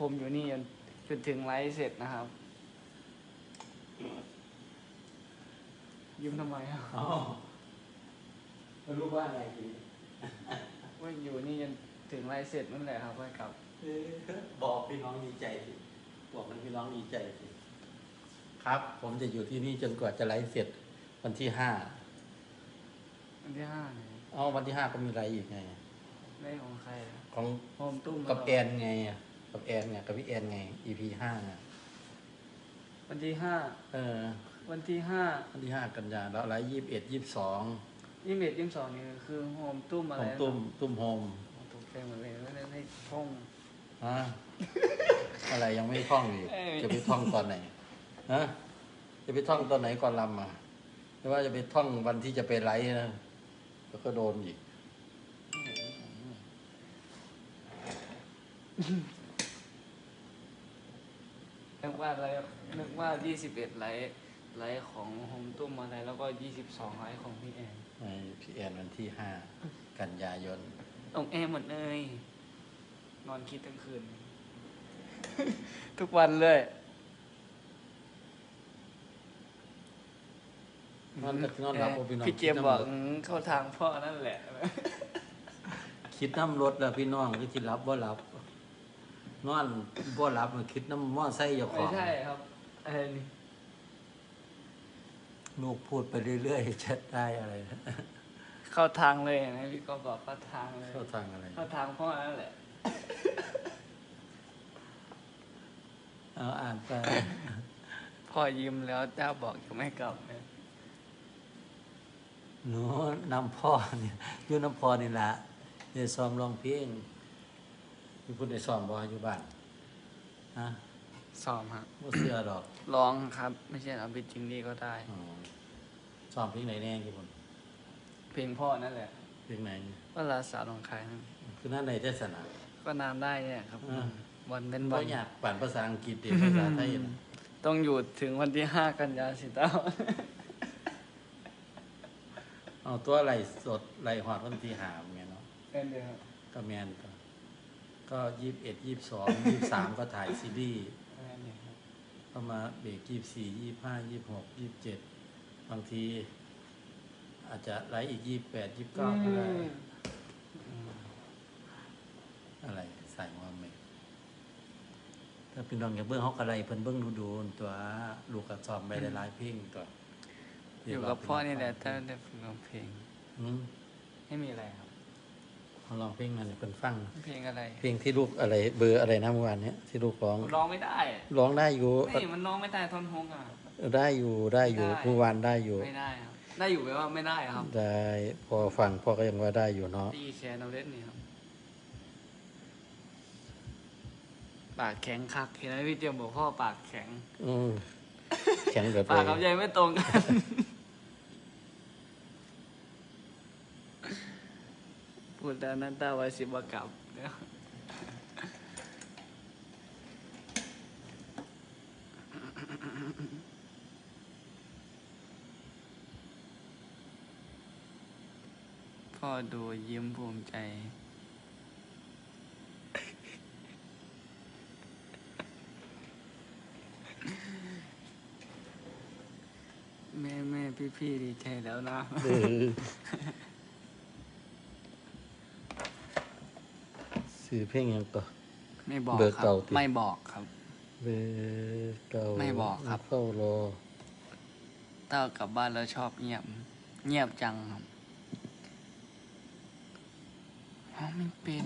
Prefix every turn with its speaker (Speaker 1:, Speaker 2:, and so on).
Speaker 1: ผมอยู่นี่จนจนถึงไลฟ์เสร็จนะครับ ยิ้มทำไมอะ
Speaker 2: อ๋อไม่รู้ว่าอะไรดี
Speaker 1: ว่าอยู่นี่จนถึงไลฟ์เสร็จนั่นแหละครับค่อยกลับ
Speaker 2: เออบอกพี่น้องดีใจสิบอกมันพี่น้องดีใจสิครับ ผมจะอยู่ที่นี่จนกว่าจะไลฟ์เสร็จวันที่ห้า
Speaker 1: วันที่ห้าเนี่ย
Speaker 2: อ๋อวันที่ห้าก็มีไลฟ์อีกไง
Speaker 1: ได้ของใครอะ
Speaker 2: ของ
Speaker 1: โฮมตุ้ม
Speaker 2: กับ
Speaker 1: เหร
Speaker 2: แอนไงอะ กับแอนไงกับพี่แอนไง EP ห้าอะ
Speaker 1: วันที่ห้า
Speaker 2: เออ
Speaker 1: วันที่ห้า
Speaker 2: วันที่ห้ากันยาแล้วไลฟ์ยี่สิบเอ็ดยี่สิบสอง
Speaker 1: ยี่สิบเอ็ดยี่สิบสองนี่คือโฮมตุ้มอะไร
Speaker 2: ของ
Speaker 1: นะ
Speaker 2: ตุ้มตุ้มโฮม
Speaker 1: ตกใจหมดเลยไม่ได้ให้ท่อง
Speaker 2: ฮะอะไรยังไม่ท่องอีก
Speaker 1: เอ้ย
Speaker 2: จะไปท่องตอนไหนฮะจะไปท่องตอนไหนก่อนลำอะหรือว่าจะไปท่องวันที่จะไปไลฟ์นะแล้วก็โดนอีก
Speaker 1: นึกว่าอะไรนึกว่ายี่สิบเอ็ดไลฟ์ไลฟ์ของโฮมตุ้มอะไรแล้วก็ยี่สิบสองไลฟ์ของพี่แอน
Speaker 2: ในพี่แอนวันที่ห้ากันยายน
Speaker 1: ตรงแอร์หมดเลยนอนคิดทั้งคืน ทุกวันเลย
Speaker 2: นอนกับนอนรับบ่พี่น้อง
Speaker 1: พี่เจมส์บอกอืมเข้าทางพ่อนั่นแหละ
Speaker 2: คิดน้ำรถแล้วพี่น้องก็ที่รับว่ารับ นอนว่ารับมันคิดน้ำมอไซค์เจ้าข
Speaker 1: ไม่
Speaker 2: อง
Speaker 1: ใช่ครับอะไรนี่
Speaker 2: ลูกพูดไปเรื่อยๆจะได้อะไรนะ
Speaker 1: เข้าทางเลยนะพี่ก็บอกเข้าทางเลย
Speaker 2: เข้าทางอะไร
Speaker 1: เข้าทางพ่อนั่นแหละ
Speaker 2: เอาอ่านไป
Speaker 1: พ่อยิ้มแล้วเจ้าบอกจะไม่กลับเนี่ย
Speaker 2: หนูนำพ่อเนี่ยอยู่น้ำพ่อนี่ละเดี๋ยวซ้อมร้องเพลง มีพูดได้ซ้อมบ่อยู่บ้านฮะ
Speaker 1: ซ้อมฮะ
Speaker 2: บ่เสื้อดอก
Speaker 1: ร้องครับ ไม่ใช่เอาไปจริงดีก็ได้
Speaker 2: อ๋อซ้อมเพลงไหนแน่กี่คน
Speaker 1: เพลงพ่อนั่นแหละ
Speaker 2: เพลงไหน
Speaker 1: ว่าลาสาวหนองคายนั่น
Speaker 2: คือนั่นในเทศนา
Speaker 1: ก็นานได้เนี่ยครับ
Speaker 2: อ่า
Speaker 1: วันเป็น
Speaker 2: บ่
Speaker 1: วัน
Speaker 2: อยากปั่นภาษาอังกฤษเด็ภาษาไทยนะ
Speaker 1: ต้องอยู่ถึงวันที่ห้ากันยาสิเต้า
Speaker 2: เอาตัวไหลสดไหลหอดวันที่หามเนี่ยเนาะ
Speaker 1: เป็นเดียวครับ
Speaker 2: ก็แมนก็ ก็ยี่สิบเอ็ดยี่สิบสองยี่สิบสามก็ถ่ายซีรีส์
Speaker 1: เป็นเดียวครับ
Speaker 2: เข้ามาเบรกยี่สี่ยี่ห้ายี่หกยี่เจ็ดบางที อาจจะไลฟ์อีกยี่แปดยี่เก้าก็ได้อะไรใส่ว่าไม่ถ้าพี่น้องอยากเบิ้งเขากระไรเพิ่นเบิ้งดูดูๆตัวลูกกระสอบไปได้หลายเพลงตัว
Speaker 1: อยู่กับพ่อนี่แหละถ้าได้ฝึกร้องเพลง
Speaker 2: อืม
Speaker 1: ไม่มีอะไรครับ
Speaker 2: เขาลองเพลงนั้นให้เพิ่นฟัง
Speaker 1: เพลงอะไร
Speaker 2: เพลงที่ลูกอะไรเบอร์อะไรนะเมื่อวานเนี้ยที่ลูกร้อง
Speaker 1: ร้องไม่ได้
Speaker 2: ร้องได้อยู่
Speaker 1: นี่มันร้องไม่ได้ท่อนฮุกอะ
Speaker 2: ได้อยู่ได้อยู่
Speaker 1: ไม่ได้
Speaker 2: เมื่อวานได้อยู่
Speaker 1: ไม่ได้ครับ ได้อยู่ไหมว่าไม่ได้ครับ
Speaker 2: ได้พอฟังพ่อก็ยังว่าได้อยู่เนาะ
Speaker 1: ตีแชร์เอาเล่นนี่ครับปากแข็งคักเห็นไหมพี่เจียมบอกพ่อปากแข็ง
Speaker 2: อืมแข็งแบบ
Speaker 1: ปากกับใจไม่ตรงกัน พูดแล้วนั้นตาว้สิบกับเนี่ยพ่อดูยิ้มภูมิใจ แม่แม่พี่พี่ดีใจแล้วนะ
Speaker 2: เออ สื่อเพลงหยังต่อ
Speaker 1: ไม่บอก
Speaker 2: เบอร์
Speaker 1: ครั
Speaker 2: เก่า
Speaker 1: บ
Speaker 2: ติ
Speaker 1: ไม่บอกครับ
Speaker 2: เบอร์เก่า
Speaker 1: ไม่บอกครับ
Speaker 2: เฝ้ารอ
Speaker 1: เต้ากลับบ้านแล้วชอบเงียบ เงียบจังครับอ๋อไม่เป็น